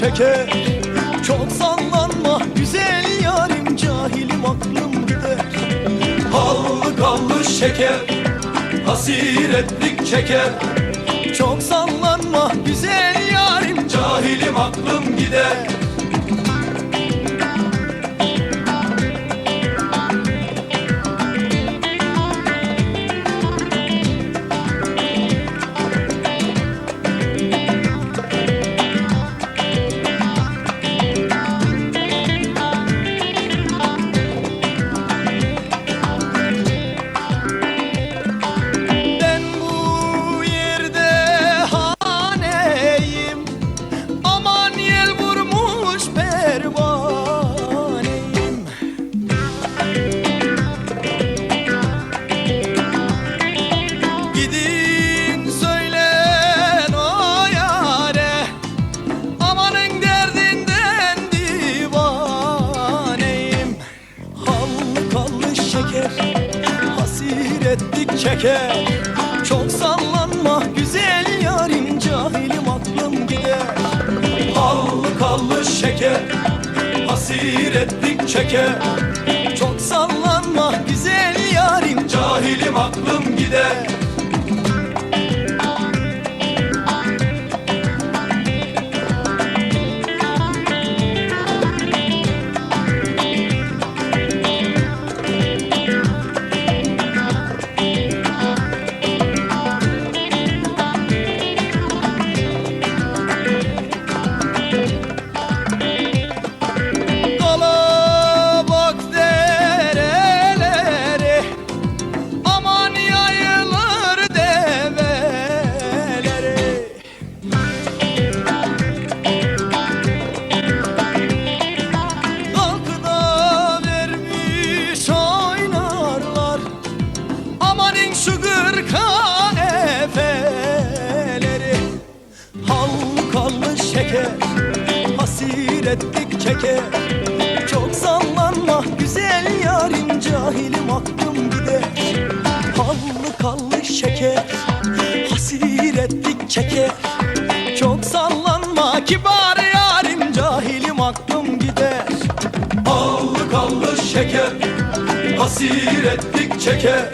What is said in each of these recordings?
çeker. Çok sallanma güzel yarim cahilim aklım gider. Hallı kallı şeker Hasiretlik çeker. Çok sallanma güzel yarim Cahilim aklım gider şeker Hasiretlik çeker. Çok sallanma güzel yarim Cahilim aklım gider. Hallı kallı şeker Hasiretlik çeker. Çok sallanma güzel yarim Cahilim aklım gider Hasiretlik çeker Çok sallanma güzel yarim Cahilim aklım gider Hallı kallı şeker Hasiretlik çeker Çok sallanma kibar yarim Cahilim aklım gider Hallı kallı şeker Hasiretlik çeker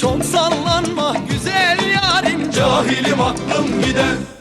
Çok sallanma güzel yarim Cahilim aklım gider